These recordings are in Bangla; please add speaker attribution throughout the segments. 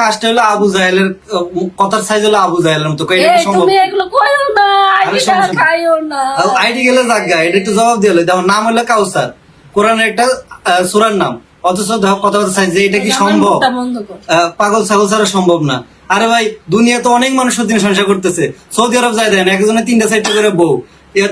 Speaker 1: কাজটা হলো আবু জাহেলের কথার সাইজ হলো আবু জাহেলের মতো কই এটা সম্ভব?
Speaker 2: তুমি এগুলো কইও না আইডি খাইও না।
Speaker 1: আইডি গেলে এটা একটু জবাব দিয়ে হলো দেখো নাম হলো কাউসার। কোরআনের একটা সূরার নাম। অথচ দেখো কথা কথা সাইজ যে এটা কি সম্ভব? পাগল ছাগল ছাড়া সম্ভব না। আরে ভাই দুনিয়া তো অনেক মানুষ দিন সংসার করতেছে। সৌদি আরব যায় দেন একজনে তিনটা চারটে করে বউ।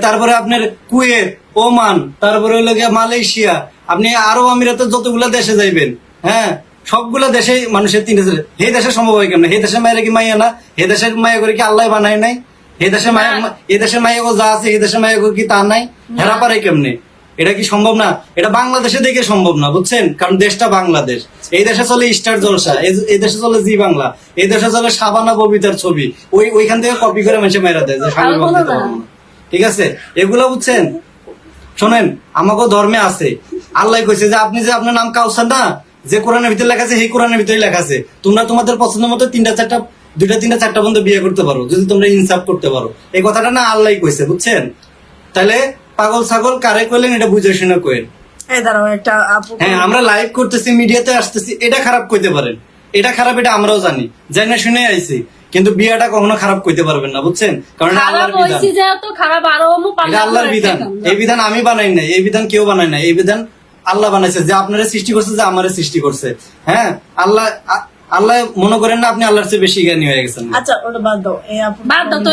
Speaker 1: তারপরে আপনার কুয়েত ওমান তারপরে হলো গিয়ে মালয়েশিয়া। আপনি আরব আমিরাতে যতগুলা দেশে যাইবেন হ্যাঁ? সবগুলা দেশে মানুষের ছেলে হে দেশে সম্ভব হয় কেমন? হে দেশের মায়ের কি মাইয়া না? হে দেশের মায়া করে কি আল্লাহ বানায় নাই? হে দেশের মায়া এ দেশের মায়া যা আছে এ দেশের মায়া কি তা নাই? হেরা পারে কেমনে? এটা কি সম্ভব না? এটা বাংলাদেশে দেখে সম্ভব না বুঝছেন? কারণ দেশটা বাংলাদেশ। এই দেশে চলে স্টার জলসা এই- দেশে চলে জি বাংলা এই দেশে চলে সাবানা ববিতার ছবি। ওই ওইখান থেকে কপি করে মানুষে মেরা দেয় যে। ঠিক আছে? এগুলো বুঝছেন? শোনেন আমাকে ধর্মে আছে। আল্লাহ কইছে যে আপনি যে আপনার নাম কাউসার না যে কোরআনের ভিতরে লেখা আছে সেই কোরআনের ভিতরে লেখা আছে। তোমরা তোমাদের পছন্দ মতো তিনটা চারটা দুইটা তিনটা চারটা বন্ধু বিয়ে করতে পারো যদি তোমরা ইনসাফ করতে পারো। এই কথাটা না আল্লাহ কইছে বুঝছেন? তাহলে পাগল ছাগল কারে কইলেন এটা বুঝে শুনে কইেন।
Speaker 3: এই দাঁড়াও একটা আপু
Speaker 1: হ্যাঁ আমরা লাইভ করতেছি মিডিয়াতে আসতেছি এটা খারাপ কইতে পারেন। এটা খারাপ এটা আমরাও জানি জানি না শুনে আইছি। কিন্তু বিয়াটা কখনো খারাপ কইতে পারবেন না বুঝছেন? কারণ আল্লাহর বিধান।
Speaker 2: খারাপ
Speaker 1: আরও আল্লাহর বিধান। এই বিধান আমি বানাই নাই এই বিধান কেউ বানাই নাই। এই বিধান আল্লাহ বানাইছে যে আপনারা সৃষ্টি করছে যে আমারে সৃষ্টি করছে। হ্যাঁ? আল্লাহ আল্লাহ মনে করেন না আপনি আল্লাহর চেয়ে বেশি জ্ঞানী হয়ে গেছেন।
Speaker 3: আচ্ছা ওটা বাদ দাও।
Speaker 2: বাদ দাও তো